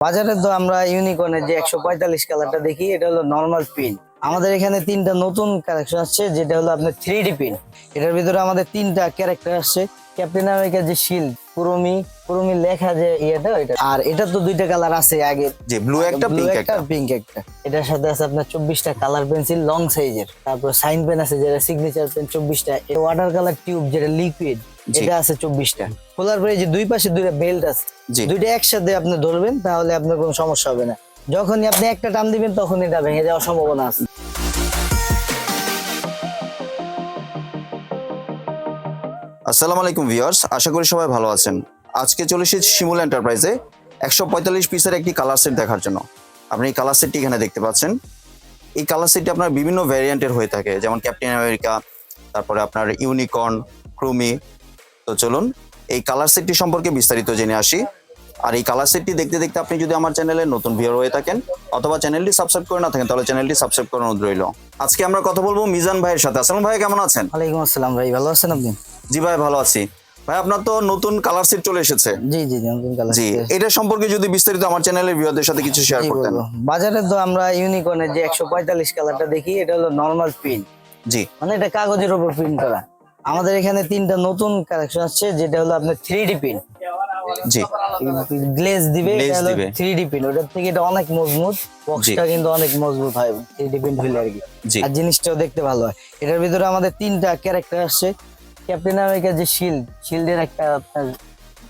বাজারে তো আমরা ইউনিকর্নের যে একশো পঁয়তাল্লিশ কালারটা দেখি এটা হলো নর্মাল পিন আমাদের এখানে তিনটা নতুন কালেকশন আসছে যেটা হলো আপনার থ্রি ডি পিন এটার ভিতরে আমাদের তিনটা ক্যারেক্টার আসছে। ক্যাপ্টেন আমেরিকার যে শিল্ড পুরমি পুরমি লেখা যে ইয়েটা এটা আর এটা তো দুইটা কালার আছে আগে। যে ব্লু একটা ব্লু পিঙ্ক একটা পিঙ্ক একটা। এটার সাথে আছে আপনার চব্বিশটা কালার পেন্সিল লং সাইজের তারপর সাইন পেন আছে যেটা সিগনেচার পেন চব্বিশটা। ওয়াটার কালার টিউব যেটা লিকুইড। এটা আছে চব্বিশটা। খোলার পরে যে দুই পাশে দুইটা বেল্ট আছে দুইটা একসাথে আপনি ধরবেন তাহলে আপনার কোনো সমস্যা হবে না। যখনই আপনি একটা টান দিবেন তখন এটা ভেঙে যাওয়ার সম্ভাবনা আছে। আসসালামু আলাইকুম ভিউয়ার্স আশা করি সবাই ভালো আছেন। আজকে চলে এসেছি শিমুল এন্টারপ্রাইজে একশো পঁয়তাল্লিশ পিসের একটি কালার সেট দেখার জন্য। আপনি এই কালার সেটটি এখানে দেখতে পাচ্ছেন। এই কালার সেটটি আপনার বিভিন্ন ভ্যারিয়েন্টের হয়ে থাকে যেমন ক্যাপ্টেন আমেরিকা তারপরে আপনার ইউনিকর্ন ক্রুমি তো চলুন এই কালার সেটটি সম্পর্কে বিস্তারিত জেনে আসি। আর এই কালার সেটটি দেখতে দেখতে আপনি যদি আমার চ্যানেলে নতুন ভিউয়ার হয়ে থাকেন অথবা চ্যানেলটি সাবস্ক্রাইব করে না থাকেন তাহলে চ্যানেলটি সাবস্ক্রাইব করানো রইল। আজকে আমরা কথা বলব মিজান ভাইয়ের সাথে। আসসালাম ভাই কেমন আছেন? ওয়ালাইকুম আসসালাম ভাই ভালো আছেন আপনি? জি ভাই ভালো আছি। ভাই আপনার তো নতুন কালার সেট চলে এসেছে। জি জি নতুন কালার জি এটা সম্পর্কে যদি বিস্তারিত আমার চ্যানেলের ভিউয়ারদের সাথে কিছু শেয়ার করতেন। বাজারে তো আমরা ইউনিকর্নের যে একশো পঁয়তাল্লিশ কালারটা দেখি এটা হলো নর্মাল পিন জি। মানে এটা কাগজের উপর প্রিন্ট করা। আমাদের এখানে তিনটা নতুন কালেকশন আসছে যেটা হলো আপনার থ্রি ডি পিন জি। গ্লেজ দিবে এটা হলো থ্রি ডি পিন ওটার থেকে এটা অনেক মজবুত বক্সটা কিন্তু অনেক মজবুত হয় থ্রি ডি পিন হইলে আর কি। আর জিনিসটাও দেখতে ভালো হয়। এটার ভিতরে আমাদের তিনটা ক্যারেক্টার আসছে। ক্যাপ্টেন আমেরিকার যে শিল্ড শিল্ডের একটা আপনার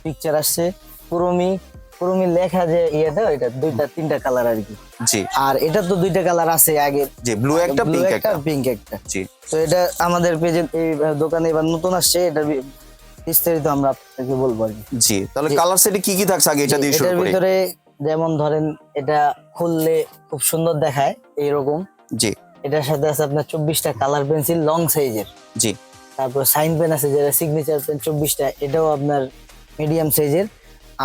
পিকচার আসছে। পুরমি পুরমি লেখা যে ইয়েটা এটা দুইটা তিনটা কালার আর কি। জি। আর এটা তো দুইটা কালার আছে আগে। জি ব্লু একটা ব্লু পিঙ্ক একটা একটা। পিঙ্ক একটা। জি। তো এটা আমাদের পেজে এই দোকানে এবার নতুন আসছে এটা বি- বিস্তারিত আমরা আপনাকে বলব আর কি। জি তাহলে কালার সেটে কি কি থাকছে আগে এটা দিয়ে শুরু এটার করি? ভিতরে যেমন ধরেন এটা খুললে খুব সুন্দর দেখায় এইরকম। জি। এটার সাথে আছে আপনার চব্বিশটা কালার পেন্সিল লং সাইজের জি। তারপর সাইন পেন আছে যেটা সিগনেচার পেন চব্বিশটা এটাও আপনার মিডিয়াম সাইজের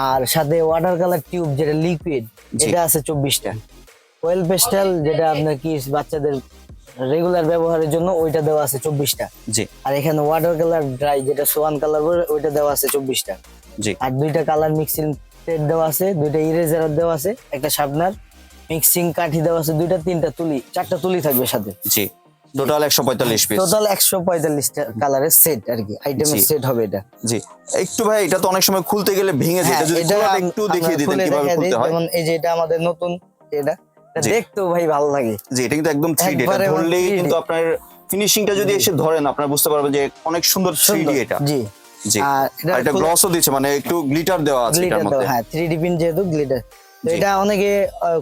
আর সাথে ওয়াটার কালার টিউব যেটা লিকুইড জি। এটা আছে চব্বিশটা। ওয়েল পেস্টাল যেটা আপনার কি বাচ্চাদের রেগুলার ব্যবহারের জন্য ওইটা দেওয়া আছে চব্বিশটা। জি। আর এখানে ওয়াটার কালার ড্রাই যেটা সোয়ান কালার ওইটা দেওয়া আছে চব্বিশটা। জি। আর দুইটা কালার মিক্সিং প্লেট দেওয়া আছে দুইটা ইরেজার দেওয়া আছে একটা শার্পনার মিক্সিং কাঠি দেওয়া আছে দুইটা তিনটা তুলি চারটা তুলি থাকবে সাথে। জি। টোটাল একশো পঁয়তাল্লিশ পিস টোটাল একশো পঁয়তাল্লিশটা কালারের সেট আর কি আইটেমের সেট হবে এটা। জি। একটু ভাই এটা তো অনেক সময় খুলতে গেলে ভেঙে যায় এটা যদি হ্যাঁ, একটু দেখিয়ে দিতেন কীভাবে খুলতে হয়। যেমন এই যে এটা আমাদের নতুন এটা। দেখতেও ভাই ভালো লাগে। জি এটা কিন্তু একদম থ্রি ডি এটা ধরলেই কিন্তু আপনার ফিনিশিংটা যদি এসে ধরেন আপনার বুঝতে পারবেন যে অনেক সুন্দর থ্রি। ডি এটা। জি। জি। আর এটা গ্লসও দিচ্ছে মানে একটু গ্লিটার দেওয়া আছে এটার মধ্যে। হ্যাঁ থ্রি ডি যেহেতু গ্লিটার এটা অনেকে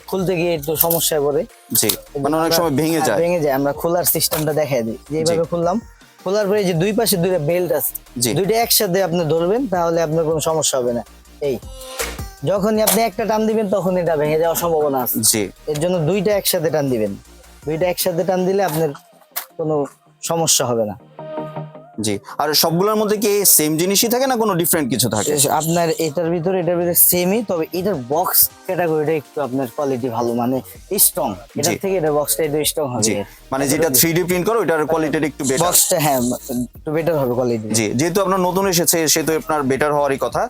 খুলতে গিয়ে একটু সমস্যায় পড়ে। জি মানে অনেক সময় ভেঙে হ্যাঁ, যায়। ভেঙে যায়। আমরা খোলার সিস্টেমটা দেখাই দিই। যেভাবে খুললাম খোলার পরে যে দুই পাশে দুইটা বেল্ট আছে দুইটা একসাথে আপনি ধরবেন তাহলে আপনার কোনো সমস্যা হবে না। এই। যখনই আপনি একটা টান দিবেন তখন এটা ভেঙে যাওয়ার সম্ভাবনা আছে। জি। এর জন্য দুইটা একসাথে টান দিবেন। দুইটা একসাথে টান দিলে আপনার কোনো সমস্যা হবে না। জি। আর সবগুলোর মধ্যে কি সেম জিনিসই থাকে না কোনো ডিফারেন্ট কিছু থাকে? আপনার এটার ভিতরে এটার ভিতরে সেমই তবে এটার বক্স ক্যাটাগরিটা একটু আপনার কোয়ালিটি ভালো মানে স্ট্রং এটার থেকে এটার বক্সটা একটু স্ট্রং হবে। জি। মানে যেটা থ্রি ডি প্রিন্ট করো ওটার কোয়ালিটিটা একটু বেটার বক্সটা হ্যাঁ একটু বেটার হবে কোয়ালিটি জি যেহেতু আপনার নতুন এসেছে সেহেতু আপনার বেটার হওয়ারই কথা।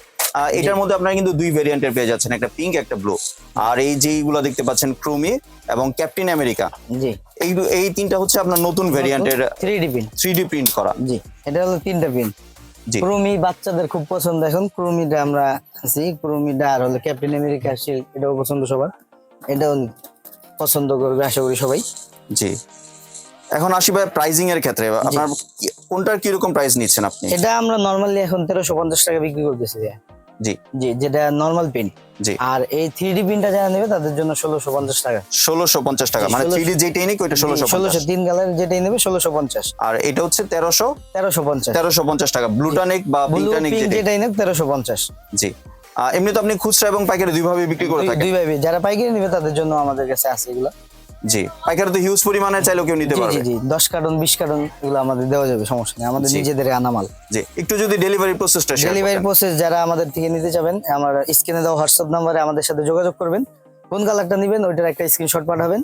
এটার মধ্যে আপনারা কিন্তু দুই ভেরিয়েন্টের পেয়ে যাচ্ছেন একটা পিঙ্ক একটা ব্লু আর এই যেইগুলো দেখতে পাচ্ছেন ক্রুমি এবং ক্যাপ্টেন আমেরিকা জি। এই এই তিনটা হচ্ছে আপনার নতুন ভেরিয়েন্টের three D pin three D print করা। জি এটা হলো তিনটা ক্রুমি বাচ্চাদের খুব পছন্দ এখন। ক্রুমিটা আমরা আছি। ক্রুমিটা আর হলো ক্যাপ্টেন আমেরিকা শিল্ড এটাও পছন্দ সবার। এটাও পছন্দ করবে আশা করি সবাই। জি। এখন আসি ভাই প্রাইজিং এর ক্ষেত্রে আপনার কি- কোনটার কীরকম প্রাইস নিচ্ছেন আপনি? এটা আমরা নর্মালি এখন তেরোশো পঞ্চাশ টাকা বিক্রি করতেছি জি। জি যেটা নর্মাল পিন জি। আর এই থ্রি ডি পিনটা যারা নেবে তাদের জন্য ষোলোশো পঞ্চাশ টাকা। ষোলোশো পঞ্চাশ টাকা মানে 1600 থ্রি ডি যেটাই নিক ওইটা ষোলোশো ষোলোশো তিন কালার যেটাই নেবে ষোলোশো পঞ্চাশ। আর এটা হচ্ছে তেরোশো তেরোশো পঞ্চাশ। তেরোশো পঞ্চাশ টাকা ব্লুটা নেক বা ব্লু পিঙ্কটা নেক যেটাই। নেবে তেরোশো পঞ্চাশ। জি। এমনি তো আপনি খুচরা এবং পাইকারি দুইভাবে বিক্রি করে থাকেন। দুই ভাবে যারা পাইকারি নেবে তাদের জন্য আমাদের কাছে আছে এগুলো। জি। পাইকারি তো হিউজ পরিমাণে চাইলেও কেউ নিতে জি জি জি। দশ কার্টন বিশ কার্টন এগুলো আমাদের দেওয়া যাবে সমস্যা নেই। আমাদের। নিজেদের আনামাল। জি। একটু যদি ডেলিভারি প্রসেসটা শেয়ার ডেলিভারি প্রসেস যারা আমাদের থেকে নিতে চাবেন আমার স্ক্রিনে দেওয়া হোয়াটসঅ্যাপ নাম্বারে আমাদের সাথে যোগাযোগ করবেন। কোন কালারটা নেবেন ওইটার একটা স্ক্রিনশট পাঠাবেন।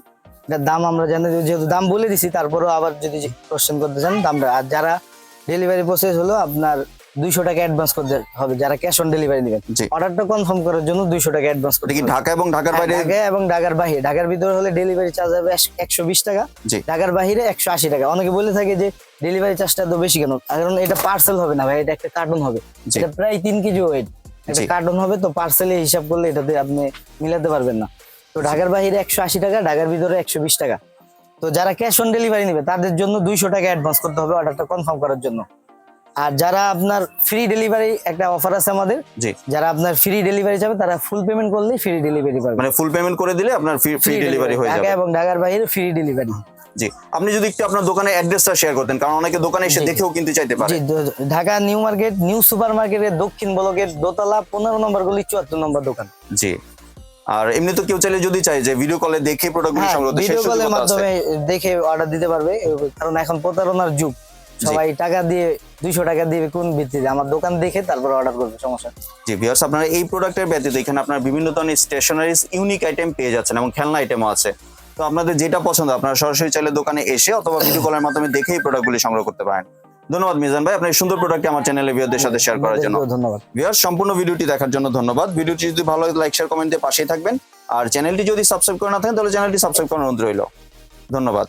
এটার দাম আমরা জানি যেহেতু দাম বলে দিছি তারপরেও আবার যদি কোশ্চেন করতে চান দামটা আর যারা ডেলিভারি প্রসেস হলো আপনার দুইশো টাকা অ্যাডভান্স করতে হবে। যারা ক্যাশ অন ডেলিভারি নেবেন। অর্ডারটা কনফার্ম করার জন্য দুইশো টাকা অ্যাডভান্স করতে হবে। ঢাকা এবং ঢাকার হ্যাঁ, বাইরে? ঢাকা এবং ঢাকার ঢাকার ভিতরে হলে ডেলিভারি চার্জ হবে একশো বিশ টাকা। ঢাকার একশো আশি টাকা। অনেকে বলে থাকে যে ডেলিভারি চার্জটা তো বেশি কেন? কারণ এটা পার্সেল হবে না ভাই এটা একটা কার্টুন হবে। এটা প্রায় তিন কেজি ওয়েট একটা। কার্টুন হবে তো পার্সেলে হিসাব করলে এটাতে আপনি মিলাতে পারবেন না। তো ঢাকার বাহিরে একশো আশি টাকা ঢাকার ভিতরে একশো বিশ টাকা। তো যারা ক্যাশ অন ডেলিভারি নেবে তাদের জন্য দুইশো টাকা অ্যাডভান্স করতে হবে অর্ডারটা কনফার্ম করার জন্য। আর যারা আপনার ফ্রি ডেলিভারি একটা অফার আছে আমাদের জি। যারা আপনার ফ্রি ডেলিভারি যাবে তারা ফুল পেমেন্ট করলেই ফ্রি ডেলিভারি পাবে। মানে ফুল পেমেন্ট করে দিলে আপনার ফ্রি ডেলিভারি হয়ে ঢাকা যাবে। এবং ঢাকার বাইরে ফ্রি ডেলিভারি জি। আপনি যদি একটু আপনার দোকানের অ্যাড্রেসটা শেয়ার করতেন কারণ অনেকে দোকানে এসে দেখেও কিনতে চাইতে পারে। জি Dhaka New Market New Super মার্কেটের দক্ষিণ ব্লকের দোতলা পনেরো নম্বর গলি চুয়াত্তর নম্বর দোকান। জি। আর এমনি তো কেউ চাইলে যদি চাই যে ভিডিও কলে দেখে প্রোডাক্টগুলো হ্যাঁ সংগ্রহ ভিডিও কলের। মাধ্যমে দেখে অর্ডার দিতে পারবে কারণ এখন প্রতারণার যুগ। সবাই টাকা দিয়ে দুইশো টাকা দিয়ে কোন ভিত্তিতে? আমার দোকান দেখে তারপর অর্ডার করবে সমস্যা। জি ভিউয়ার্স আপনারা এই প্রোডাক্টের ব্যতীত এখানে আপনার বিভিন্ন ধরনের স্টেশনারিজ ইউনিক আইটেম পেয়ে যাচ্ছেন এবং খেলনা আইটেমও আছে। তো আপনাদের যেটা পছন্দ আপনারা সরাসরি চাইলে দোকানে এসে অথবা ভিডিও কলের মাধ্যমে দেখে এই প্রোডাক্টগুলি সংগ্রহ করতে পারেন। ধন্যবাদ মিজান ভাই আপনার সুন্দর প্রোডাক্টটি আমার চ্যানেলে ভিউয়ারদের সাথে শেয়ার করার জন্য। ধন্যবাদ ভিউয়ার্স সম্পূর্ণ ভিডিওটি দেখার জন্য ধন্যবাদ। ভিডিওটি যদি ভালো লাগে লাইক শেয়ার কমেন্ট দিয়ে পাশেই থাকবেন। আর চ্যানেলটি যদি সাবস্ক্রাইব করে না থাকেন তাহলে চ্যানেলটি সাবস্ক্রাইব করার অনুরোধ রইল। ধন্যবাদ।